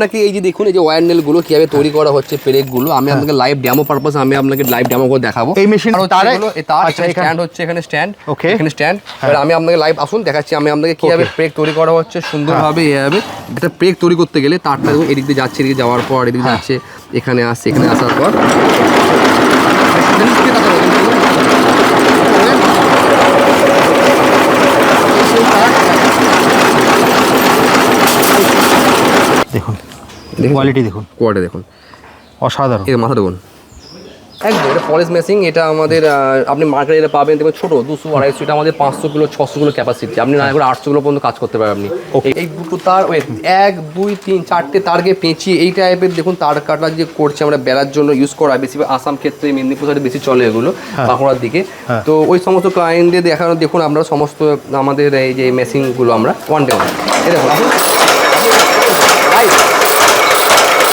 আপনাকে এই যে দেখুন এই যে ওয়ারগুলো কীভাবে তৈরি করা হচ্ছে পেরেকগুলো আমি আপনাকে লাইভ ডেমো পারপাস আমি আপনাকে লাইভ ডেমো করে দেখাবো। এই মেশিন আর তার আচ্ছা, স্ট্যান্ড হচ্ছে এখানে স্ট্যান্ড ওকে। এখানে স্ট্যান্ড এবার আমি আপনাকে লাইভ আসুন দেখাচ্ছি আমি আপনাকে কীভাবে পেরেক তৈরি করা হচ্ছে সুন্দরভাবে এভাবে। একটা পেরেক তৈরি করতে গেলে তারটা এদিক দিয়ে যাচ্ছে এদিকে যাওয়ার পর এদিকে হ্যাঁ। যাচ্ছে এখানে আসছে এখানে আসার পর। দেখুন। দেখুন। কোয়ালিটি দেখুন। কোয়াটে দেখুন। অসাধারণ। এর মাথা দেখুন। একদম এটা পলিশ মেশিন এটা আমাদের আপনি মার্কেটে পাবেন দেখবেন ছোটো দুশো আড়াইশো এটা আমাদের পাঁচশো কিলো ছশো কিলো ক্যাপাসিটি আপনি না করে আটশো কিলো পর্যন্ত কাজ করতে পারেন আপনি. এই দুটো তার ওই এক দুই তিন চারটে তারকে পেঁচিয়ে এই টাইপের দেখুন তার কাটা যে করছে আমরা বেলার জন্য ইউজ করা হয় বেশি আসাম ক্ষেত্রে মেদিনীপুর সাইডে বেশি চলে এগুলো বাঁকুড়ার দিকে। হ্যাঁ। তো ওই সমস্ত ক্লায়েন্টদের দেখানো দেখুন আমরা সমস্ত আমাদের এই যে মেশিনগুলো আমরা ওয়ান ডে ওয়ান এই দেখুন আসুন Live।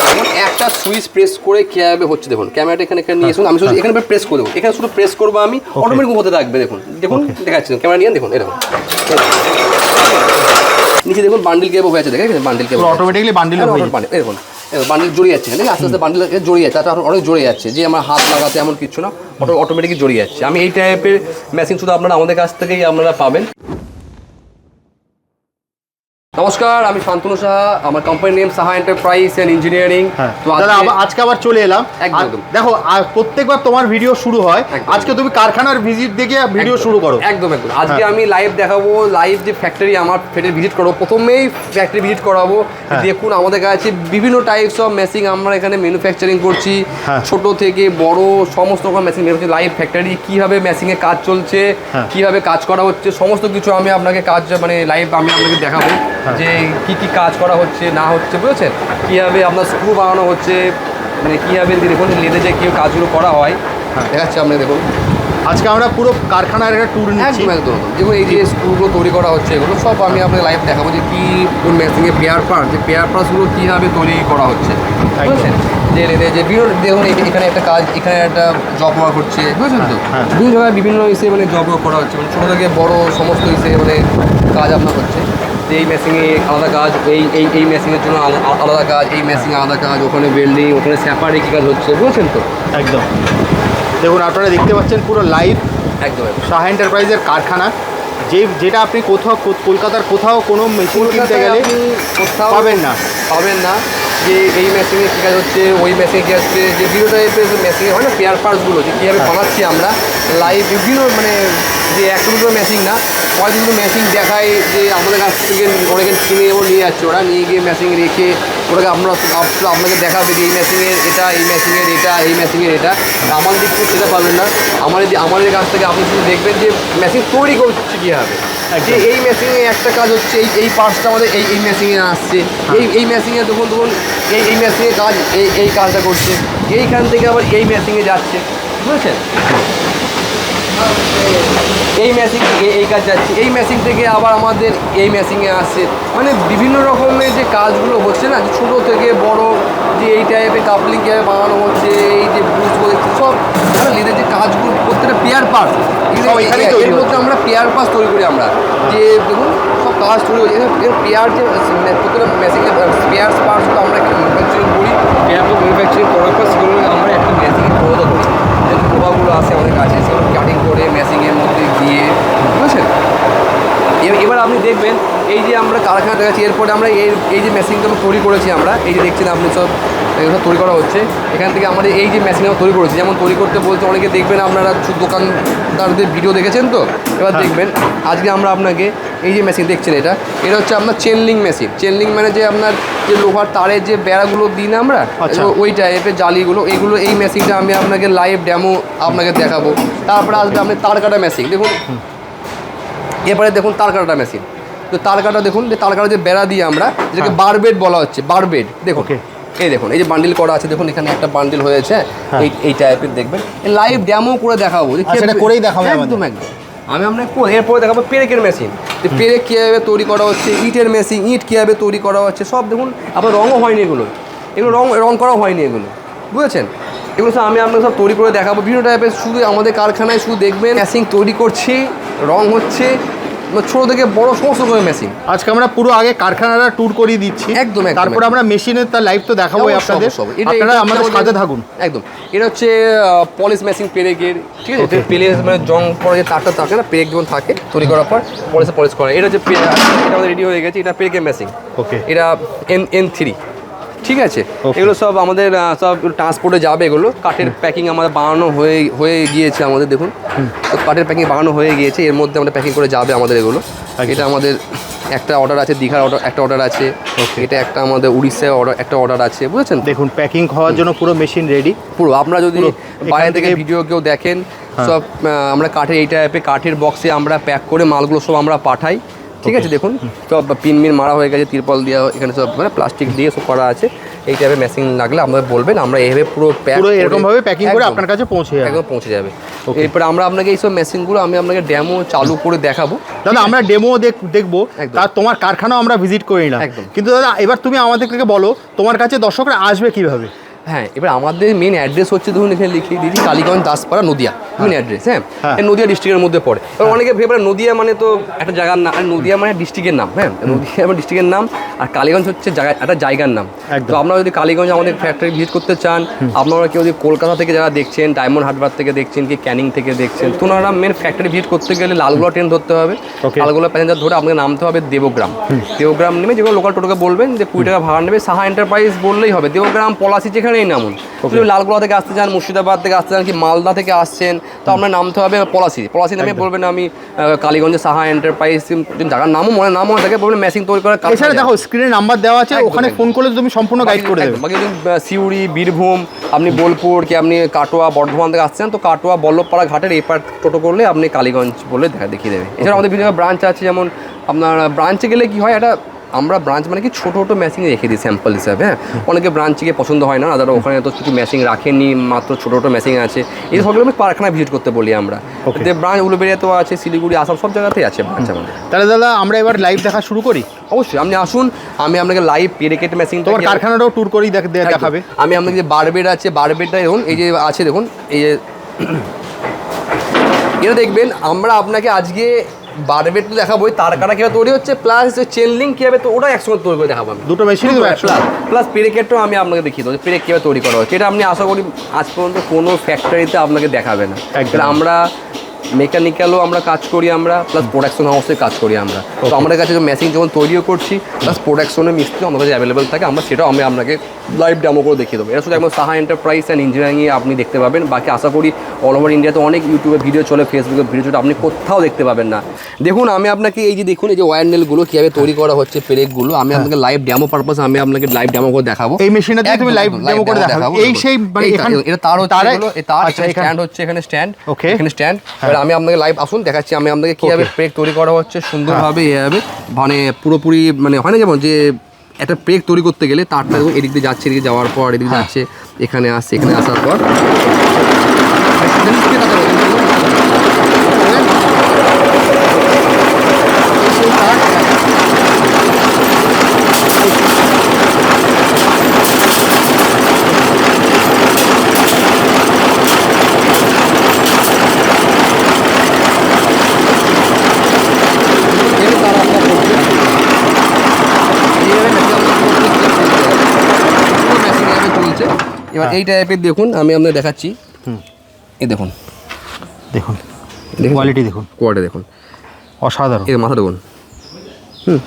যেমন একটা সুইচ প্রেস করে কীভাবে হচ্ছে দেখুন ক্যামেরাটা এখানে এখানে নিয়ে আসুন আমি শুধু এখানে প্রেস করে দেবো। এখানে শুধু প্রেস করব আমি অটোমেটিক হতে থাকবে দেখুন। দেখুন দেখাচ্ছি ক্যামেরা নিয়ে দেখুন এরকম নিচে দেখুন বান্ডিল কেবল হয়ে আছে দেখেন বান্ডিল কেবল অটোমেটিকলি বান্ডিল হয়ে। এরকম বান্ডিল জড়িয়ে যাচ্ছে ঠিক আস্তে আস্তে বান্ডিল জড়িয়ে যাচ্ছে তারপর অনেক জড়িয়ে যাচ্ছে যে আমার হাত লাগাতে এমন কিছু না অটো অটোমেটিকলি জড়িয়ে যাচ্ছে। আমি এই টাইপের মেশিন শুধু আপনারা আমাদের কাছ থেকেই আপনারা পাবেন। নমস্কার আমি শান্তনু সাহা আমার কোম্পানির name Saha enterprise and engineering তো আজকে- আবার- চলে এলাম। একদম, একদম। দেখো প্রত্যেকবার তোমার ভিডিও শুরু হয়। আজকে তুমি কারখানার ভিজিট দেখে ভিডিও শুরু করো। একদম একদম। আজকে হ্যাঁ। আমি লাইভ দেখাবো লাইভ যে ফ্যাক্টরি আমার ফেটে ভিজিট করব প্রথমেই ফ্যাক্টরি ভিজিট করাবো। দেখুন আমাদের কাছে বিভিন্ন টাইপস অফ মেশিন আমরা এখানে ম্যানুফ্যাকচারিং করছি হ্যাঁ। ছোট থেকে বড় সমস্ত রকম মেশিন লাইভ ফ্যাক্টরি কীভাবে মেশিনে কাজ চলছে হ্যাঁ। কীভাবে কাজ করা হচ্ছে সমস্ত কিছু আমি আপনাকে কাজ মানে লাইভ আমি আপনাকে দেখাবো হ্যাঁ। যে কি কি কাজ করা হচ্ছে না হচ্ছে বুঝেছেন কীভাবে আপনার স্ক্রু বানানো হচ্ছে মানে কীভাবে দেখুন লেদে যে কেউ কাজগুলো করা হয় হ্যাঁ। দেখাচ্ছি আপনাকে দেখুন আজকে আমরা পুরো কারখানার একটা ট্যুর নিচ্ছি। একদম একদম। যেমন এই যে স্ক্রুগুলো তৈরি করা হচ্ছে এগুলো সব আমি আপনাকে লাইভ দেখাবো যে কি কোন মেশিনে পেয়ার পার্ট যে পেয়ার পার্টসগুলো কীভাবে তৈরি করা হচ্ছে। বুঝেছেন? যে যে বিভিন্ন দেখুন এখানে একটা কাজ এখানে একটা জব ওয়ার্ক হচ্ছে বুঝেছেন তো? হ্যাঁ। বিভিন্ন জায়গায় বিভিন্ন ইসে মানে জব ওয়ার্ক করা হচ্ছে। মানে ছোটো থেকে বড় সমস্ত ইসে মানে কাজ আপনার হচ্ছে। যে এই মেশিনে আলাদা কাজ এই এই এই মেশিনের জন্য আলা- আলাদা কাজ এই মেশিনে আলাদা কাজ ওখানে ওয়েল্ডিং ওখানে স্যাপারে কী কাজ হচ্ছে বুঝেছেন তো? একদম। দেখুন আপনারা দেখতে পাচ্ছেন পুরো লাইভ একদম সাহা এন্টারপ্রাইজের কারখানা যে যেটা আপনি কোথাও কলকাতার কোথাও কোনো মেশিন কিনতে গেলে কোথাও পাবেন না। পাবেন না যে এই মেশিনে কী কাজ হচ্ছে ওই মেশিনে কী আসছে যে বিভিন্ন টাইপের মেশিন হয় না পেয়ার পার্টসগুলো যে কীভাবে হ্যাঁ। বানাচ্ছি আমরা লাইভ বিভিন্ন মানে যে একটা দুটো মেশিন না কয়েক দুটো মেশিন দেখায় যে আমাদের কাছ থেকে অনেকে কিনে এবং নিয়ে যাচ্ছে ওরা নিয়ে গিয়ে মেশিন রেখে ওটাকে আমরা আপনাকে দেখাবে যে এই মেশিনের এটা এই মেশিনের এটা এই মেশিনের এটা। আর আমাদের দিক থেকে সেটা পাবেন না। আমাদের আমাদের কাছ থেকে আপনি শুধু দেখবেন যে মেশিন তৈরি করছে কীভাবে। যে এই মেশিনে একটা কাজ হচ্ছে এই এই পার্টসটা আমাদের এই এই মেশিনে আসছে। এই এই মেশিনে দেখুন দেখুন এই এই মেশিনে কাজ এই এই কাজটা করছে। এইখান থেকে আবার এই মেশিনে যাচ্ছে। বুঝেছেন? এই মেশিন থেকে এই কাজ যাচ্ছে। এই মেশিন থেকে আবার আমাদের এই মেশিনে আসছে। মানে বিভিন্ন রকমের যে কাজগুলো হচ্ছে না যে ছোটো থেকে বড় যে এই টাইপের কাপলিং কীভাবে বানানো হচ্ছে এই যে বুঝব সব মানে লিদের যে কাজগুলো প্রত্যেকটা পেয়ার এখানেই এর মধ্যে আমরা পেয়ার পাস তৈরি করি আমরা। যে দেখুন সব কাজ তৈরি হচ্ছে। পেয়ার যে মানে প্রত্যেকটা মেশিনে পেয়ার পার্টসগুলো আমরা ম্যানুফ্যাকচারিং করি? পেয়ার ম্যানুফ্যাকচারিং করার পর সেগুলো আমরা একটা মেশিনে পরিণত করি। প্রভাবগুলো আছে আমাদের কাছে সেগুলো কাটিং করে মেশিনের মধ্যে দিয়ে বুঝেছেন এবার আপনি দেখবেন এই যে আমরা কারখানা দেখাচ্ছি এরপরে আমরা এই এই যে মেশিনটা আমরা তৈরি করেছি আমরা এই যে দেখছেন আপনি সব এগুলো তৈরি করা হচ্ছে। এখান থেকে আমাদের এই যে মেশিন আমরা তৈরি করেছি যেমন তৈরি করতে বলতে অনেকে দেখবেন আপনারা দোকানদারদের ভিডিও দেখেছেন তো? এবার হ্যাঁ। দেখবেন আজকে আমরা আপনাকে এই যে মেশিন দেখছেন এটা এটা হচ্ছে আপনার চেনলিং মেশিন চেনলিং মানে যে আপনার যে লোহার তারের যে বেড়াগুলো দিই না আমরা আচ্ছা। ওই টাইপের জালিগুলো এইগুলো এই মেশিনটা আমি আপনাকে লাইভ ডেমো আপনাকে দেখাবো। তারপরে আসবে আপনি তার কাটা মেশিন দেখুন। এরপরে দেখুন তার কাটা মেশিন তো তার কাটা দেখুন যে তার কাটা যে বেড়া দিয়ে আমরা যেটাকে হ্যাঁ। বারবেড বলা হচ্ছে বারবেড দেখুন. এই দেখুন এই যে বান্ডিল করা আছে দেখুন এখানে একটা বান্ডিল হয়েছে হ্যাঁ। এই এই টাইপের দেখবেন। লাইভ ডেমো করে দেখাবো আচ্ছা, করেই দেখাবো একদম একদম। আমি আপনাকে এরপরে দেখাবো পেরেকের মেশিন যে পেরেক কীভাবে তৈরি করা হচ্ছে ইটের মেশিন ইট কীভাবে তৈরি করা হচ্ছে সব দেখুন আবার রঙও হয়নি এগুলো। এগুলো রং রং করাও হয়নি এগুলো। বুঝেছেন? এগুলো সব আমি আপনাকে সব তৈরি করে দেখাবো। বিভিন্ন টাইপের শুধু আমাদের কারখানায় শুধু দেখবেন মেশিন তৈরি করছি রং হচ্ছে ছোট থেকে বড় সমস্ত রকমের মেশিন আজকে আমরা পুরো আগে কারখানাটা ট্যুর করিয়ে দিচ্ছি। একদম, তারপর আমরা মেশিনের তার লাইভ তো দেখাবোই আপনাদের। আপনারা আমাদের সাথে থাকুন। একদম। এটা হচ্ছে পলিশ মেশিন পেরেকের ঠিক আছে? পেলে মানে জং পরে যে তারটা থাকে না পেরেক যখন থাকে তৈরি করার পর পলিশে পলিশ করা। এটা হচ্ছে এটা আমাদের রেডি হয়ে গেছে। এটা পেরেকের মেশিন ওকে এটা এন এন থ্রি ঠিক আছে? এগুলো সব আমাদের সব ট্রান্সপোর্টে যাবে এগুলো। কাঠের প্যাকিং আমাদের বানানো হয়ে হয়ে গিয়েছে আমাদের দেখুন। তো কাঠের প্যাকিং বানানো হয়ে গিয়েছে এর মধ্যে আমাদের প্যাকিং করে যাবে আমাদের এগুলো। এটা আমাদের একটা অর্ডার আছে দীঘার অর্ডার একটা অর্ডার আছে। এটা একটা আমাদের উড়িষ্যায় অর্ডার একটা অর্ডার আছে বুঝেছেন? দেখুন প্যাকিং হওয়ার জন্য পুরো মেশিন রেডি পুরো আপনারা যদি বাইরে থেকে থেকে- ভিডিও কেউ দেখেন হ্যাঁ। সব আমরা কাঠের এই টাইপে কাঠের বক্সে আমরা প্যাক করে মালগুলো সব আমরা পাঠাই। ঠিক আছে দেখুন সব পিন মিন মারা হয়ে গেছে তিরপল দিয়ে এখানে সব মানে প্লাস্টিক দিয়ে সব করা আছে। এই টাইপের মেশিন লাগলে আমাদের বলবেন আমরা এইভাবে পুরো প্যাক পুরো এরকম ভাবে প্যাকিং করে আপনার কাছে পৌঁছে যাবে। একদম পৌঁছে যাবে. এরপরে আমরা আপনাকে এইসব মেশিনগুলো আমি আপনাকে ড্যামো চালু করে দেখাবো। দাদা আমরা ডেমো দেখব। তার তোমার কারখানাও আমরা ভিজিট করি না। কিন্তু দাদা এবার তুমি আমাদেরকে বলো তোমার কাছে দর্শকরা আসবে কীভাবে? হ্যাঁ এবার আমাদের মেন অ্যাড্রেস হচ্ছে ধরুন এখানে লিখিয়ে দিয়েছি কালীগঞ্জ দাসপাড়া নদিয়া মেন অ্যাড্রেস হ্যাঁ? হ্যাঁ। নদিয়া ডিস্ট্রিক্টের মধ্যে পড়ে। এবার অনেকে ভেবে নদিয়া মানে তো একটা জায়গার নাম আর নদিয়া মানে ডিস্ট্রিক্টের নাম হ্যাঁ? নদিয়া মানে ডিস্ট্রিক্টের নাম আর কালীগঞ্জ হচ্ছে জায়গা একটা জায়গার নাম। তো আপনারা যদি কালীগঞ্জ আমাদের ফ্যাক্টরি ভিজিট করতে চান আপনারা কেউ যদি কলকাতা থেকে যারা দেখছেন ডায়মন্ড হারবার থেকে দেখছেন কি ক্যানিং থেকে দেখছেন তো ওনারা মেন ফ্যাক্টরি ভিজিট করতে গেলে লালগোলা ট্রেন ধরতে হবে. লালগোলা প্যাসেঞ্জার ধরে আপনাকে নামতে হবে দেবগ্রাম। দেবগ্রাম নেমে যেগুলো লোকাল টোটোকে বলবেন যে কুড়ি টাকা ভাড়া নেবে সাহা এন্টারপ্রাইজ বললেই হবে। দেবগ্রাম পলাশি যেখানেই নামুন। লালগোলা থেকে আসতে চান মুর্শিদাবাদ থেকে আসতে চান কি মালদা থেকে আসছেন তো আপনার নামতে হবে পলাশি। পলাশি নামে বলবেন আমি কালীগঞ্জে সাহা এন্টারপ্রাইজ জায়গার নামও মনে নামও থাকে বলবেন মেশিন তৈরি কারখানা এছাড়া দেখো স্ক্রিনে নাম্বার দেওয়া আছে ওখানে। ফোন করলে তুমি সম্পূর্ণ গাইড করে দেবে। বাকি সিউড়ি বীরভূম আপনি বোলপুর কি আপনি কাটোয়া বর্ধমান থেকে আসছেন তো কাটোয়া বল্লভপাড়া ঘাটের এই পার টোটো করলে আপনি কালীগঞ্জ বলে দেখা দেখিয়ে দেবে। এছাড়া আমাদের বিভিন্ন ব্রাঞ্চ আছে যেমন আপনার ব্রাঞ্চে গেলে কি হয় একটা আমরা ব্রাঞ্চ মানে কি ছোটো ছোটো মেশিন রেখে দিই স্যাম্পল হিসাবে হ্যাঁ? অনেকে ব্রাঞ্চে গিয়ে পছন্দ হয় না তারা ওখানে তো কিছু মেশিন রাখেনি মাত্র ছোটো ছোটো মেশিন আছে। এই সবগুলো আমি কারখানা ভিজিট করতে বলি আমরা. যে ব্রাঞ্চ উলুবেড়িয়াতেও আছে শিলিগুড়ি আসাম সব জায়গাতেই আছে ব্রাঞ্চ আমাদের। তাহলে দাদা আমরা এবার লাইভ দেখা শুরু করি? অবশ্যই আপনি আসুন আমি আপনাকে লাইভ পেরেকেট মেশিন তোমার কারখানাটাও ট্যুর করেই দেখ- দেখাবে। আমি আপনাকে যে বারবেড আছে বারবেডটা দেখুন এই যে আছে দেখুন এই যে এটা দেখবেন আমরা আপনাকে আজকে বারবেড তো দেখাবোই তার কাটা কীভাবে তৈরি হচ্ছে প্লাস চেন লিঙ্ক কীভাবে তো ওটা একসঙ্গে তৈরি করে দেখাবো আমি। দুটো মেশিনই তো একসাথে? প্লাস প্লাস পেরেকেটটাও আমি আপনাকে দেখিয়ে দেবো পেরেক কীভাবে তৈরি করা হচ্ছে। এটা আপনি আশা করি আজ পর্যন্ত কোনো ফ্যাক্টরিতে আপনাকে দেখাবে না। আমরা মেকানিক্যালও আমরা কাজ করি আমরা প্লাস প্রোডাকশন হাউসে কাজ করি আমরা। তো আমাদের কাছে মেশিন যখন তৈরিও করছি প্লাস প্রোডাকশনের মিস্ত্রি আমাদের কাছে অ্যাভেলেবেল থাকে আমরা সেটাও আমি আপনাকে লাইভ ডেমো করে দেখিয়ে দেবো। এটা শুধু একদম সাহা এন্টারপ্রাইজ অ্যান্ড ইঞ্জিনিয়ারিংয়ে আপনি দেখতে পাবেন। বাকি আশা করি অল ওভার ইন্ডিয়াতে অনেক ইউটিউবে ভিডিও চলে ফেসবুকে ভিডিও চলে আপনি কোথাও দেখতে পাবেন না। দেখুন আমি আপনাকে এই যে দেখুন এই যে ওয়ার নেলগুলো কীভাবে তৈরি করা হচ্ছে পেরেকগুলো আমি আপনাকে লাইভ ডেমো পারপাস আমি আপনাকে লাইভ ডেমো করে দেখাবো। এই মেশিনটা দিয়ে তুমি লাইভ ডেমো করে দেখাবো, এই সেই মানে এটা তার হচ্ছে তার আচ্ছা, এখানে- স্ট্যান্ড হচ্ছে এখানে স্ট্যান্ড Okay. এখানে স্ট্যান্ড এবার আমি আপনাকে লাইভ আসুন দেখাচ্ছি আমি আপনাকে কীভাবে পেক প্রেক তৈরি করা হচ্ছে সুন্দরভাবে এভাবে। মানে পুরোপুরি মানে হয় না যেমন যে একটা প্রেক তৈরি করতে গেলে তারটা এদিক দিয়ে যাচ্ছে এদিকে যাওয়ার পর এদিকে হ্যাঁ। যাচ্ছে এখানে আসছে এখানে আসার পর এর তার আপনার করছে। এইভাবে machine আমাদের পুরো machine এভাবে চলছে। এবার এই টাইপের দেখুন আমি আপনাকে দেখাচ্ছি। এই দেখুন। দেখুন। দেখুন। কোয়ালিটি দেখুন। কোয়াটে দেখুন। অসাধারণ। এর মাথা দেখুন। হুম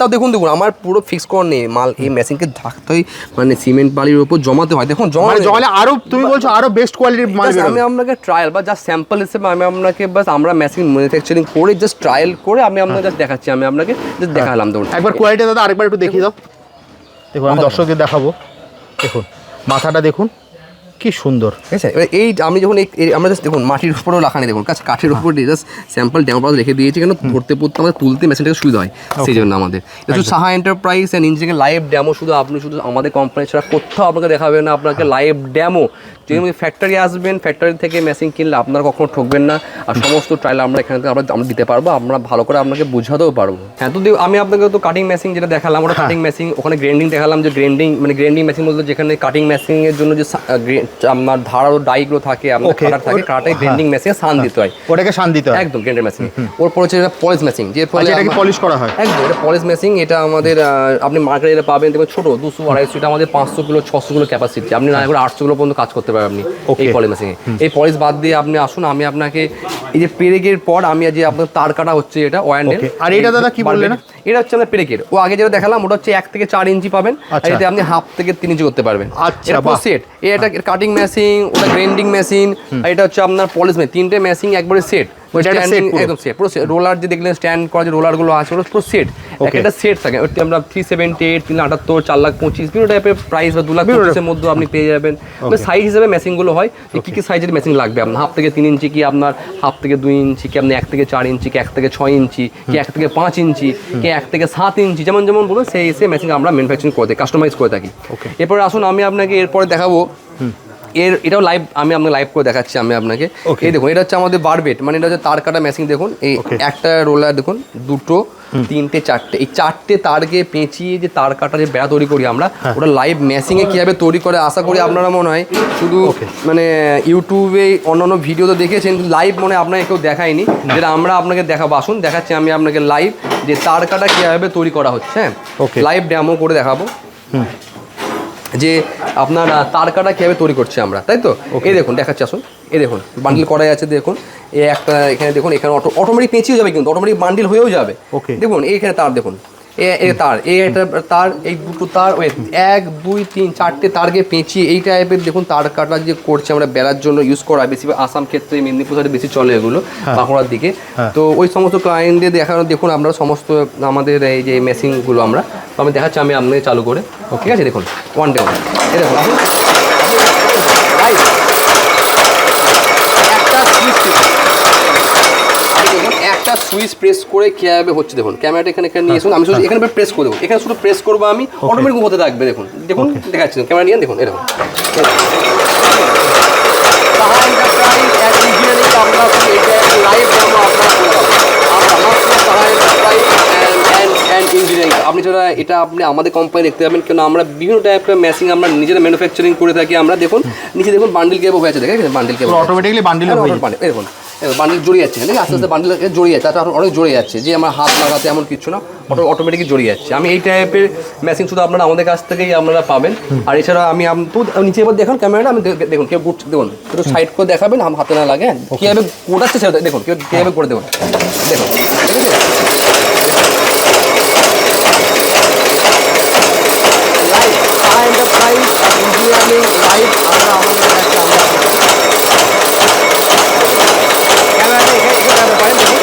তাও দেখুন দেখুন আমার পুরো ফিক্স করা নেই। মাল এই মেশিনকে থাকতেই মানে সিমেন্ট বালির উপর জমাতে হয়। দেখুন জমা মানে জলে আরও তুমি বলছো আরও বেস্ট কোয়ালিটির মাল আমি আপনাকে ট্রায়াল বা জাস্ট স্যাম্পল হিসেবে আমি আপনাকে বাস আমরা মেশিন ম্যানুফ্যাকচারিং করে জাস্ট ট্রায়াল করে আমি আপনাকে জাস্ট দেখাচ্ছি। আমি আপনাকে জাস্ট দেখালাম দেখুন একবার কোয়ালিটি দাদা আরেকবার একটু দেখিয়ে দাও। দেখুন আমি দর্শকদের দেখাবো। দেখুন। মাথাটা দেখুন কি সুন্দর। ঠিক আছে? এবার এই আমি যখন এই- আমরা জাস্ট দেখুন মাটির উপরেও রাখা নেই দেখুন। কাছে কাঠের উপর জাস্ট স্যাম্পল ড্যাম পাস রেখে দিয়েছি কেন ধরতে পড়তে আমাদের তুলতে মেশিনটাকে সুবিধা হয় সেই জন্য আমাদের। একটু Saha enterprise and engineering live demo শুধু আপনি শুধু আমাদের কোম্পানি ছাড়া কোথাও আপনাকে দেখাবে না আপনাকে লাইভ ডেমো যদি ফ্যাক্টরি আসবেন ফ্যাক্টরি থেকে মেশিন কিনলে আপনারা কখনো ঠকবেন না। আর সমস্ত ট্রায়াল আমরা এখানে আমরা আমরা দিতে পারব আমরা ভালো করে আপনাকে বুঝাতেও পারব। হ্যাঁ তো আমি আপনাকে তো কাটিং মেশিন যেটা দেখালাম ওটা কাটিং মেশিন ওখানে গ্রেন্ডিং দেখালাম যে গ্রেন্ডিং মানে গ্রেন্ডিং মেশিন বলতে যেখানে কাটিং মেশিনের জন্য যে সা- আহ, গ্রে- আপনার ধারা ও ডাইগুলো থাকে আপনার. কাটার থাকে কাটাই গ্রেন্ডিং মেশিনে সান দিতে হয়। ওটাকে শান দিতে হয়। একদম গ্রেন্ডার মেশিন ওর পরে হচ্ছে পলিশ মেশিন যে ফলে আচ্ছা এটাকে পলিশ করা হয়। একদম এটা পলিশ মেশিন এটা আমাদের আপনি মার্কেটে পাবেন দেখবেন ছোট দুশো আড়াইশো এটা আমাদের পাঁচশো কিলো ছশো কিলো ক্যাপাসিটি আপনি না করে আটশো কিলো পর্যন্ত কাজ করতে পারবেন আপনি এই পলিস মেশিনে এই পলিশ বাদ দিয়ে আপনি আসুন আমি আপনাকে এই যে পেরেকের পর আমি যে আপনার তার কাটা হচ্ছে এটা ওয়ান্ডেল. আর এটা দাদা কি বললেন? এটা হচ্ছে আমাদের পেরেকের। ও আগে যেটা দেখালাম ওটা হচ্ছে এক থেকে চার ইঞ্চি পাবেন আর আচ্ছা। এতে আপনি হাফ থেকে তিন ইঞ্চি করতে পারবেন। আচ্ছা, সেট এটা কাটিং মেশিন ওটা গ্রেন্ডিং মেশিন আর এটা হচ্ছে আপনার পলিস মেশিন তিনটে মেশিন একবারে সেট ওইটা একদম সেট পুরো রোলার যে দেখলেন স্ট্যান্ড করা যে রোলারগুলো আছে ওগুলো পুরো সেট একটা সেট থাকে। ওটি আমরা থ্রি সেভেন্টি এইট তিন আটাত্তর চার লাখ পঁচিশ বিভিন্ন টাইপের প্রাইস বা দু লাখ পঁচিশের মধ্যে আপনি পেয়ে যাবেন। সাইজ হিসেবে মেশিনগুলো হয় যে কী কী সাইজের মেশিন লাগবে আপনার। হাফ থেকে তিন ইঞ্চি কি আপনার হাফ থেকে দুই ইঞ্চি কি আপনি এক থেকে চার ইঞ্চি কি এক থেকে ছয় ইঞ্চি কি এক থেকে পাঁচ ইঞ্চি কি এক থেকে সাত ইঞ্চি যেমন যেমন বলুন সেই মেশিন আমরা ম্যানুফ্যাকচারিং করে থাকি কাস্টমাইজ করে থাকি। এরপরে আসুন আমি আপনাকে এরপরে দেখাবো এর এটাও লাইভ আমি আপনাকে লাইভ করে দেখাচ্ছি আমি আপনাকে. এই দেখুন এটা হচ্ছে আমাদের বারবেট মানে এটা হচ্ছে তার কাটা মেশিন দেখুন। এই একটা রোলার দেখুন দুটো তিনটে চারটে এই চারটে তারকে পেঁচিয়ে যে তার কাটা যে বেড়া তৈরি করি আমরা হ্যাঁ। ওটা লাইভ মেশিনে কীভাবে তৈরি করে আশা করি আপনারা মনে হয় শুধু মানে ইউটিউবে অন্যান্য ভিডিও তো দেখেছেন লাইভ মনে হয় আপনাকে কেউ দেখায়নি। যেটা আমরা আপনাকে দেখাবো আসুন দেখাচ্ছি আমি আপনাকে লাইভ যে তার কাটা কীভাবে তৈরি করা হচ্ছে হ্যাঁ. লাইভ ডেমো করে দেখাবো। যে আপনার তারকাটা তার কাটা কীভাবে তৈরি করছি আমরা তাই তো? এই দেখুন দেখাচ্ছি আসুন। এই দেখুন বান্ডিল করাই আছে দেখুন। এ একটা এখানে দেখুন এখানে অটো অটোমেটিক পেঁচিয়ে যাবে কিন্তু অটোমেটিক বান্ডিল হয়েও যাবে। ওকে দেখুন এইখানে তার দেখুন। এ- তার এই একটা তার এই দুটো তার ওই এক দুই তিন চারটে তারকে পেঁচিয়ে এই টাইপের দেখুন তার কাটা যে করছে আমরা বেড়ার জন্য ইউজ করা হয় বেশি আসাম ক্ষেত্রে মেদিনীপুর সাইডে বেশি চলে এগুলো বাঁকুড়ার দিকে। হ্যাঁ। তো ওই সমস্ত ক্লায়েন্টদের দেখানো দেখুন আমরা সমস্ত আমাদের এই যে মেশিনগুলো আমরা তো আমি দেখাচ্ছি আমি আপনাকে চালু করে ঠিক আছে দেখুন ওয়ান ডে ওয়ান এই দেখুন আসুন Right. একটা সুইচ দেখুন একটা সুইচ প্রেস করে কীভাবে হচ্ছে দেখুন ক্যামেরাটা এখানে এখানে নিয়ে আসুন আমি শুধু এখানে প্রেস করে দেবো। এখানে শুধু প্রেস করব আমি অটোমেটিক হতে থাকবে দেখুন। দেখুন দেখাচ্ছি ক্যামেরা নিয়ে দেখুন এরকম লাইভ ডেমো আপনারা করে পাবেন আমরা মাত্র Saha enterprise and and engineering আপনি যারা এটা আপনি আমাদের কোম্পানি দেখতে পাবেন কেন আমরা বিভিন্ন টাইপের মেশিন আমরা নিজেরা ম্যানুফ্যাকচারিং করে থাকি। আমরা দেখুন নিচে দেখুন বান্ডিল কেবল হয়ে আছে দেখেন বান্ডিল কেবল অটোমেটিকলি বান্ডিল। দেখুন বান্ডিল জড়িয়ে যাচ্ছে ঠিক আস্তে আস্তে বান্ডিল জড়িয়ে যাচ্ছে তারপর অনেক জড়িয়ে যাচ্ছে যে আমার হাত লাগাতে এমন কিছু না অটো অটোমেটিকলি জড়িয়ে যাচ্ছে আমি এই টাইপের মেশিন শুধু আপনারা আমাদের কাছ থেকেই আপনারা পাবেন। আর এছাড়া আমি আম- তো নিচে এবার দেখুন ক্যামেরাটা আমি দেখুন কেউ গুড দেখুন একটু সাইড করে দেখাবেন আমার হাতে না লাগে হ্যাঁ? কীভাবে গোটাচ্ছে সেটা দেখুন কেউ কীভাবে করে দেখুন দেখুন ঠিক আছে লাইভ এন্টারপ্রাইজ ইঞ্জিনিয়ারিং লাইভ আমরা আমাদের কাছে আমরা ক্যামেরাটা এখানে এখানে রাখতে পারেন দেখুন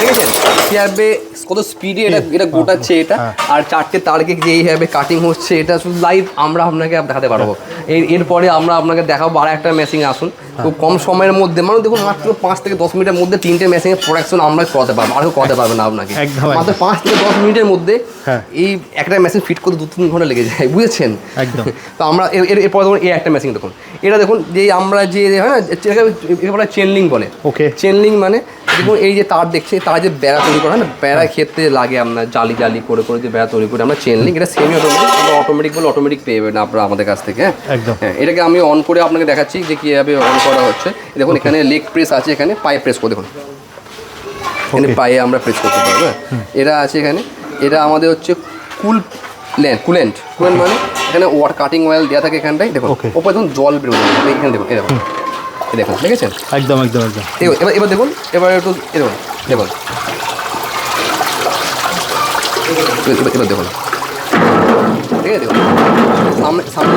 দেখেছেন কীভাবে কত স্পিডে এটা এটা গোটাচ্ছে এটা আর চারটে তারকে যে এইভাবে কাটিং হচ্ছে এটা শুধু লাইভ আমরা আপনাকে দেখাতে পারব। এর এরপরে আমরা আপনাকে দেখাবো আর একটা মেশিন আসুন। খুব কম সময়ের মধ্যে মানে দেখুন মাত্র পাঁচ থেকে দশ মিনিটের মধ্যে তিনটে মেশিনের প্রোডাকশন আমরা করাতে পারব আর করাতে পারবে না আপনাকে। মাত্র পাঁচ থেকে দশ মিনিটের মধ্যে হ্যাঁ। এই একটা মেশিন ফিট করতে দু তিন ঘণ্টা লেগে যায় বুঝেছেন? একদম। তো আমরা এর- এর- এরপর দেখুন এই একটা মেশিন দেখুন। এটা দেখুন যে আমরা যে হয় না এটাকে চেন লিঙ্ক বলে। ওকে। চেনলিং মানে দেখুন এই যে তার দেখছে তার যে বেড়া তৈরি করা হয় না বেড়া ক্ষেত্রে লাগে আপনার জালি জালি করে করে যে বেড়া তৈরি করে আমরা চেনলিং এটা সেমি অটোমেটিক অটোমেটিক বলে অটোমেটিক পেয়ে যাবেন আপনারা আমাদের কাছ থেকে হ্যাঁ। একদম। হ্যাঁ এটাকে আমি অন করে আপনাকে দেখাচ্ছি যে কীভাবে অন করা হচ্ছে। দেখুন এখানে লেগ প্রেস আছে এখানে পায়ে প্রেস করে দেখুন। এখানে পায়ে আমরা প্রেস করতে পারব হ্যাঁ? এটা আছে এখানে। এটা আমাদের হচ্ছে কুল ল্যান্ড কুলেন্ট কুলেন্ট মানে এখানে ওয়াট কাটিং অয়েল দেওয়া থাকে এখানটায় দেখুন. ওপরে দেখুন জল বেরোবে এখানে দেখুন এরকম দেখুন। দেখেছেন? একদম একদম একদম। দেখুন এবার এবার দেখুন এবার একটু এ দেখুন এবার দেখুন। ঠিক আছে দেখুন। সামনে সামনে।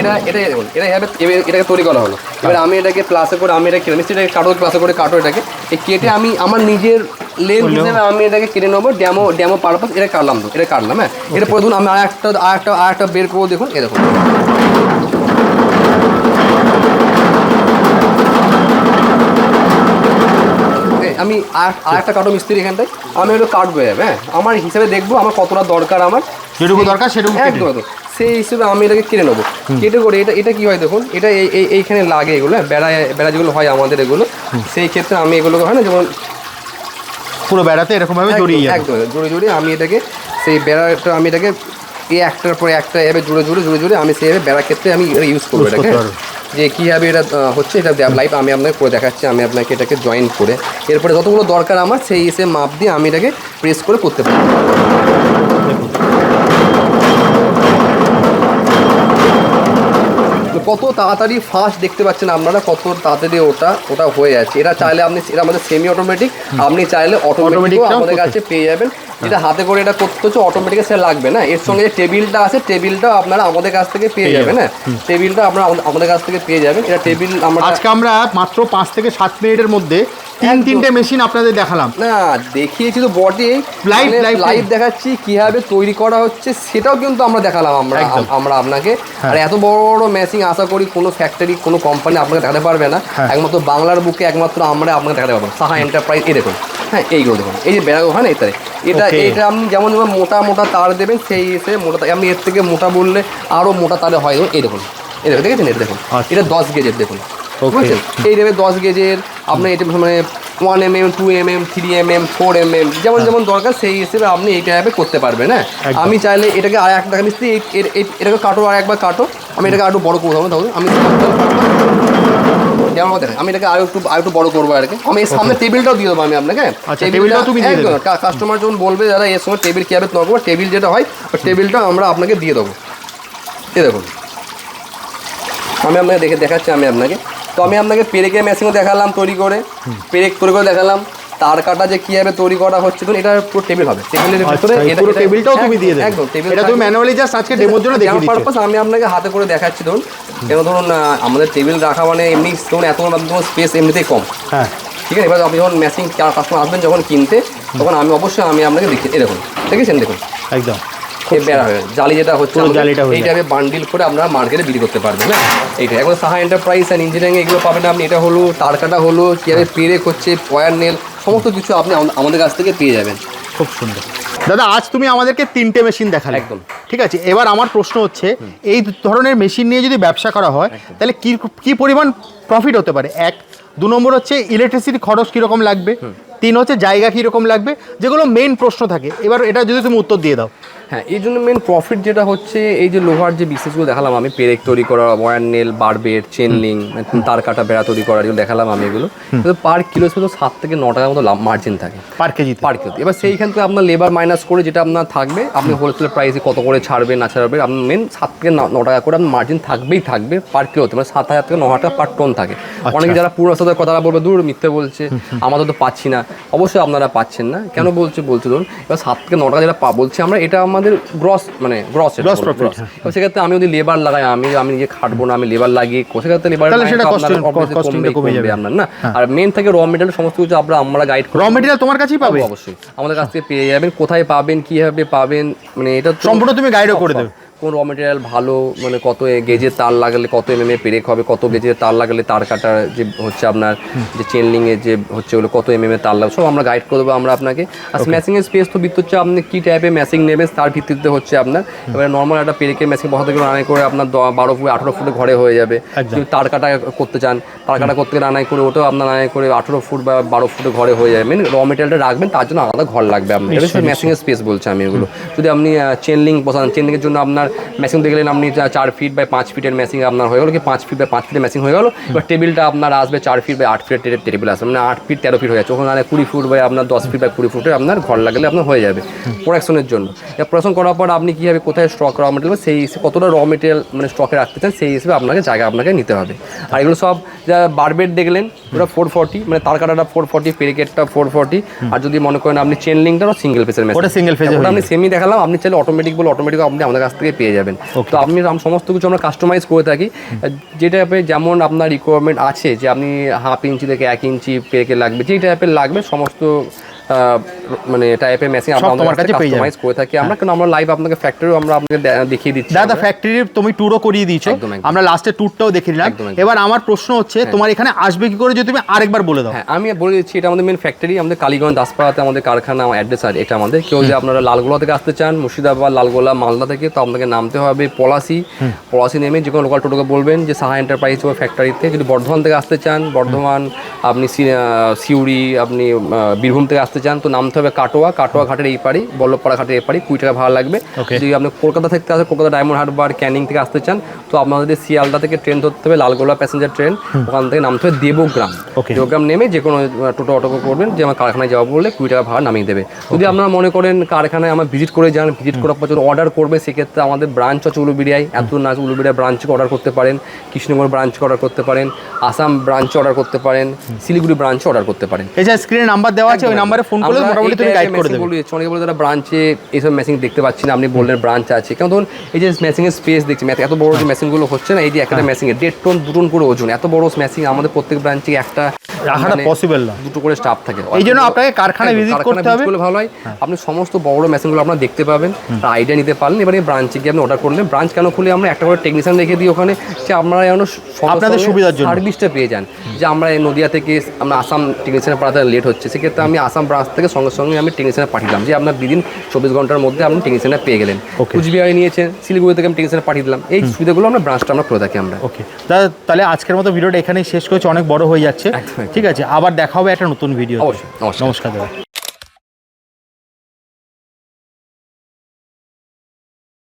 এটা এটা দেখুন এটা এভাবে এভাবে এটাকে তৈরি করা হলো। এবার আমি এটাকে প্লাসে করে আমি এটা কেটে নিচ্ছি এটাকে কাটো প্লাসে করে কাটো এটাকে। কেটে আমি আমার নিজের লেন্থ হিসেবে আমি এটাকে কেটে নেব ড্যামো ড্যামো পারপাস এটা কাটলাম তো এটা কাটলাম হ্যাঁ। এটা পরে ধরুন আমি আর একটা আর একটা আর একটা বের করব দেখুন এ দেখুন। আমি আর একটা কাটো মিস্ত্রি এখানটায় আমি একটু কাটবো হ্যাঁ। আমার হিসাবে দেখব আমার কতটা দরকার আমার। যেটুকু দরকার সেটুকু একদম একদম। সেই হিসেবে আমি এটাকে কেটে নেব। কেটে করে এটা এটা কি হয় দেখুন এটা এই এই- এইখানে লাগে এগুলো হ্যাঁ বেড়া যেগুলো হয় আমাদের এগুলো সেই ক্ষেত্রে আমি এগুলোকে হয় না যেমন পুরো বেড়াতে এরকমভাবে জড়িয়ে যাবে। একদম জুড়ে জুড়ে আমি এটাকে সেই বেড়াটা আমি এটাকে এই একটার পরে একটা এভাবে জুড়ে জুড়ে জুড়ে জুড়ে আমি সেইভাবে বেড়ার ক্ষেত্রে আমি এটা ইউজ করব এটাকে। যে কীভাবে এটা হচ্ছে এটা লাইভ আমি আপনাকে করে দেখাচ্ছি আমি আপনাকে এটাকে জয়েন করে এরপরে যতগুলো দরকার আমার সেই এসে মাপ দিয়ে আমি এটাকে প্রেস করে করতে পারি কত তাড়াতাড়ি ফাস্ট দেখতে পাচ্ছেন আপনারা কত তাড়াতাড়ি ওটা ওটা হয়ে যাচ্ছে। এটা চাইলে আপনি এটা আমাদের সেমি অটোমেটিক আপনি চাইলে অটোমেটিক আমাদের কাছে পেয়ে যাবেন। এটা হাতে করে এটা করতে হচ্ছে অটোমেটিক সে লাগবে না। এর সঙ্গে যে টেবিলটা আছে টেবিলটা আপনারা আমাদের কাছ থেকে পেয়ে যাবেন হ্যাঁ। টেবিলটা আপনারা আমাদের কাছ থেকে পেয়ে যাবেন। এটা টেবিল আমরা আজকে আমরা মাত্র পাঁচ থেকে সাত মিনিটের মধ্যে তিন তিনটে মেশিন আপনাদের দেখালাম। না দেখিয়েছি তো বটে। Live, live live। দেখাচ্ছি কীভাবে তৈরি করা হচ্ছে সেটাও কিন্তু আমরা দেখালাম আমরা আমরা আপনাকে। হ্যাঁ। আর এত বড় বড় মেশিন আশা করি কোনো ফ্যাক্টরি কোনো কোম্পানি আপনাকে দেখাতে পারবে না। হ্যাঁ। একমাত্র বাংলার বুকে একমাত্র আমরা আপনাকে দেখাতে পারব। সাহা এন্টারপ্রাইজ এই দেখুন। হ্যাঁ এইগুলো দেখুন এই যে বেড়া হয় না ইত্যাদি এটা এটা আপনি যেমন যেমন মোটা মোটা তার দেবেন সেই এসে মোটা তার- আপনি এর থেকে মোটা বললে আরও মোটা তারে হয়। এই দেখুন এই দেখুন দেখেছেন? এটা দেখুন। আচ্ছা। এটা দশ গেজের দেখুন. বুঝছেন এই দেবে দশ গেজের আপনার এটা মানে one M M two M M three M M four M M যেমন যেমন দরকার সেই হিসেবে আপনি এই টাইপে করতে পারবেন হ্যাঁ? আমি চাইলে এটাকে আর একটা মিস্ত্রি এই- এটাকে কাটো আর একবার কাটো। আমি এটাকে আরও বড় করব তখন আমি যেমন আমি এটাকে আরও একটু আর একটু বড় করব আর কি। আমি এর সামনে টেবিলটাও দিয়ে দেবো আমি আপনাকে। আচ্ছা, টেবিলটাও তুমি কাস্টমার যখন বলবে দাদা এর সময় টেবিল কীভাবে তৈরি করব টেবিল যেটা হয় ওই টেবিলটা আমরা আপনাকে দিয়ে দেবো। এই দেখুন। আমি আপনাকে দেখে দেখাচ্ছি আমি আপনাকে। তো আমি আপনাকে পেরেকের মেশিনও দেখালাম তৈরি করে পেরেক তৈরি করে দেখালাম। তার কাটা যে কীভাবে তৈরি করা হচ্ছে তো এটা পুরো টেবিল হবে। টেবিলের আচ্ছা ভিতরে পুরো টেবিলটাও তুমি দিয়ে দেবে। একদম টেবিল এটা তুমি ম্যানুয়ালি জাস্ট আজকে ডেমোর জন্য দেখিয়ে দিচ্ছ। পারপাস আমি আপনাকে হাতে করে দেখাচ্ছি ধরুন। কেন ধরুন আমাদের টেবিল রাখা মানে এমনি ধরুন এত স্পেস এমনিতেই কম। হ্যাঁ। ঠিক আছে? এবার আপনি যখন মেশিন কাস্টমার আসবেন যখন কিনতে তখন আমি অবশ্যই আমি আপনাকে দেখি দেখুন দেখেছেন? দেখুন। একদম। বেড়া হয়ে জালি যেটা হচ্ছে জালিটা এইটাকে বান্ডিল করে আপনারা মার্কেটে বিক্রি করতে পারবেন হ্যাঁ এইটা এখন সাহা এন্টারপ্রাইজ অ্যান্ড ইঞ্জিনিয়ারিং এগুলো পাবেন আপনি। এটা হলো তার কাটা হলো কীভাবে পেরেক হচ্ছে পয়ার নেল সমস্ত কিছু আপনি আমাদের কাছ থেকে পেয়ে যাবেন। খুব সুন্দর। দাদা আজ তুমি আমাদেরকে তিনটে মেশিন দেখালে। একদম। ঠিক আছে? এবার আমার প্রশ্ন হচ্ছে এই ধরনের মেশিন নিয়ে যদি ব্যবসা করা হয় তাহলে কি কি পরিমাণ প্রফিট হতে পারে? এক দু নম্বর হচ্ছে ইলেকট্রিসিটি খরচ কীরকম লাগবে? তিন হচ্ছে জায়গা কীরকম লাগবে? যেগুলো মেইন প্রশ্ন থাকে। এবার এটা যদি তুমি উত্তর দিয়ে দাও। হ্যাঁ এই জন্য মেন প্রফিট যেটা হচ্ছে এই যে লোহার যে বিশেষগুলো দেখালাম আমি পেরেক তৈরি করা wire nail barbed chain link তার কাটা বেড়া তৈরি করা এগুলো দেখালাম আমি এগুলো। পার কিলো শুধু সাত থেকে ন টাকার মতো মার্জিন থাকে। পার কেজি পার কিলো এবার সেইখান থেকে আপনার লেবার মাইনাস করে যেটা আপনার থাকবে আপনি হোলসেল প্রাইসে কত করে ছাড়বে না ছাড়বে আপনার মেন সাত থেকে ন- টাকা করে আপনার মার্জিন থাকবেই থাকবে পার কিলোতে মানে সাত হাজার থেকে ন হাজার টাকা পার টন থাকে। অনেকে যারা পুরো সাথে কথা বলবে দূর মিথ্যে বলছে আমাদের তো পাচ্ছি না। অবশ্যই আপনারা পাচ্ছেন না। কেন বলছে? বলছে ধরুন এবার সাত থেকে ন টাকা যেটা পা- বলছি আমরা এটা আমাদের গ্রস মানে গ্রস গ্রস হ্যাঁ। সেক্ষেত্রে আমি যদি লেবার লাগাই আমি আমি নিজে খাটবো না আমি লেবার লাগিয়ে সেক্ষেত্রে লেবার তাহলে সেটা costingটা কমে যাবে। আপনার না আর মেন থাকে র মেটেরিয়াল সমস্ত কিছু আমরা আমরা গাইড র মেটেরিয়াল তোমার কাছেই পাবে অবশ্যই আমাদের কাছ থেকে পেয়ে যাবেন কোথায় পাবেন কীভাবে পাবেন মানে এটা সম্পূর্ণ তুমি গাইডও করে দেবে। কোন র মেটেরিয়াল ভালো মানে কত গেজের তার লাগালে কত এম এম এ পেরেক হবে কত গেজের তার লাগালে তার কাটার যে হচ্ছে আপনার যে চেনলিং এর যে হচ্ছে ওগুলো কত এম এম এ তার লাগবে সব আমরা গাইড করে দেবো আমরা আপনাকে। আর ম্যাচিং এর স্পেস তো ভিত্তি হচ্ছে আপনি কি টাইপের ম্যাচিং নেবেন তার ভিত্তিতে হচ্ছে আপনার এবারে নর্মাল একটা পেরেকের ম্যাচিং বসাতে গেলে আনাই করে আপনার বারো ফুট আঠেরো ফুটে ঘরে হয়ে যাবে। যদি তার কাটা করতে চান তার কাটা করতে গেলে আনাই করে ওটাও আপনার আনাই করে আঠেরো ফুট বা বারো ফুটে ঘরে হয়ে যাবে। মেন র মেটেরিয়ালটা রাখবেন তার জন্য আলাদা ঘর লাগবে আপনার। এটা ম্যাচিং এর স্পেস বলছি আমি এগুলো। যদি আপনি চেনলিং বসান চেন লিঙ্কের জন্য আপনার ম্যাচিং দিয়ে গেলেন আপনি চার ফিট বাই পাঁচ ফিটের ম্যাচিং আপনার হয়ে গেলো কি পাঁচ ফিট বাই পাঁচ ফিটের ম্যাচিং হয়ে গেলো। এবার টেবিলটা আপনার আসবে চার ফিট বাই আট ফিটের টেবিল আসবে মানে আট ফিট তেরো ফিট হয়ে যাচ্ছে। ওখানে কুড়ি ফুট বাই আপনার দশ ফিট বাই কুড়ি ফুটে আপনার ঘর লাগালে আপনার হয়ে যাবে প্রোডাকশনের জন্য। প্রোডাকশন করার পর আপনি কীভাবে কোথায় স্টক র মেটেরিয়াল সেই হিসেবে কতটা র মেটেরিয়াল মানে স্টকে রাখতে চান সেই হিসেবে আপনাকে জায়গা আপনাকে নিতে হবে। আর এগুলো সব যা বারবেট দেখলেন ওটা ফোর ফর্টি মানে তার কাটাটা ফোর ফর্টি পেরিকেটটা ফোর ফর্টি আর যদি মনে করেন আপনি চেন লিঙ্কটা সিঙ্গেল ফেসের ওটা এ ওটা হয়ে আপনি সেমি দেখালাম আপনি চাইলে অটোমেটিক বলে অটোমেটিক আপনি আমাদের কাছ থেকে পেয়ে যাবেন। তো আপনি সমস্ত কিছু আমরা কাস্টমাইজ করে থাকি। যেটা টাইপের যেমন আপনার রিকোয়ারমেন্ট আছে যে আপনি হাফ ইঞ্চি থেকে এক ইঞ্চি পেকে লাগবে যেই টাইপের লাগবে সমস্ত মানে টাইপের মেশিন সব তোমার কাছে পেয়ে। কাস্টমাইজ করে থাকি। আমরা কারণ আমরা লাইভ আপনাকে ফ্যাক্টরিও আমরা আপনাকে দেখিয়ে দিচ্ছি। দাদা আমরা। ফ্যাক্টরির তুমি ট্যুরও করিয়ে দিয়েছ। আমরা লাস্টে ট্যুরটাও দেখে নিলাম। এবার আমার প্রশ্ন হচ্ছে তোমার এখানে আসবে কি করে যদি তুমি আরেকবার বলে দাও? হ্যাঁ আমি বলে দিচ্ছি এটা আমাদের মেন ফ্যাক্টরি আমাদের কালীগঞ্জ দাসপাড়াতে আমাদের কারখানা অ্যাড্রেস আছে এটা আমাদের। কেউ যদি আপনারা লালগোলা থেকে আসতে চান মুর্শিদাবাদ লালগোলা মালদা থেকে তো আপনাকে নামতে হবে পলাশি। পলাশি নেমে যে কোনো লোকাল টোটোকে বলবেন যে সাহা এন্টারপ্রাইজ ও ফ্যাক্টরিতে যদি বর্ধমান থেকে আসতে চান বর্ধমান আপনি সিউড়ি আপনি বীরভূম থেকে আসতে চান তো নামতে হবে কাটোয়া। কাটোয়া ঘাটের এই পারি বল্লভপাড়া ঘাটের এই পারি কুড়ি টাকা ভাড়া লাগবে. যদি আপনি কলকাতা থেকে আসে কলকাতা ডায়মন্ড হারবার ক্যানিং থেকে আসতে চান তো আপনাদের শিয়ালদা থেকে ট্রেন ধরতে হবে লালগোলা প্যাসেঞ্জার ট্রেন ওখান থেকে নামতে হবে দেবগ্রাম. দেবগ্রাম নেমে যে কোনো টোটো অটো করবেন যে আমার কারখানায় যাওয়া বললে কুড়ি টাকা ভাড়া নামিয়ে দেবে। যদি আপনারা মনে করেন কারখানায় আমার ভিজিট করে যান ভিজিট করার পর অর্ডার করবে সেক্ষেত্রে আমাদের ব্রাঞ্চ আছে উলুবিড়িয়ায়। এত নাচ উলুবিড়িয়া ব্রাঞ্চকে অর্ডার করতে পারেন কৃষ্ণনগর ব্রাঞ্চকে অর্ডার করতে পারেন আসাম ব্রাঞ্চে অর্ডার করতে পারেন শিলিগুড়ি ব্রাঞ্চে অর্ডার করতে পারেন। এছাড়া স্ক্রিনে নাম্বার দেওয়া আছে ওই নাম্বারে ফোন করলে মোটামুটি তুমি গাইড করে দেবে। অনেকে বলে যারা ব্রাঞ্চে এইসব মেশিন দেখতে পাচ্ছি না আপনি বললেন ব্রাঞ্চ আছে। কেন ধরুন এই যে মেশিনের স্পেস দেখছি এত বড় যে মেশিনগুলো হচ্ছে না এই যে একটা মেশিন দেড় টন দু টন করে ওজন এত বড় মেশিন আমাদের প্রত্যেক ব্রাঞ্চে একটা রাখাটা মানে পসিবল না। দুটো করে স্টাফ থাকে। এই জন্য আপনাকে কারখানায় visit কারখানায় করতে হবে। ভালো হয়। আপনি সমস্ত বড় মেশিনগুলো আপনারা দেখতে পাবেন তার আইডিয়া নিতে পারলেন এবারে ব্রাঞ্চে গিয়ে আপনি অর্ডার করলেন। ব্রাঞ্চ কেন খুলে আমরা একটা করে টেকনিশিয়ান রেখে দিই ওখানে যে আপনারা যেন আপনাদের সুবিধার জন্য। সার্ভিসটা পেয়ে যান। যে আমরা এই নদিয়া থেকে আমরা আসাম টেকনিশিয়ানে পাঠাতে লেট হচ্ছে। সেক্ষেত্রে আমি আসাম ব্রাঞ্চ থেকে সঙ্গে সঙ্গে আমি টেকনিশিয়ানে পাঠিয়ে দিলাম। যে আপনার বিদিন চব্বিশ ঘণ্টার মধ্যে আপনি টেকনিশিয়ানে পেয়ে গেলেন. কুচবিহারে নিয়েছেন শিলিগুড়ি থেকে আমি টেকনিশিয়ানে পাঠিয়ে দিলাম। এই সুবিধাগুলো আমরা ব্রাঞ্চটা আমরা করে থাকি আমরা। ওকে দাদা তাহলে আজকের মতো ভিডিওটা এখানেই শেষ করেছি। অনেক বড় হয়ে যাচ্ছে। ঠিক আছে আবার দেখা হবে একটা নতুন ভিডিও অবশ্যই, নমস্কার। নমস্কার দাদা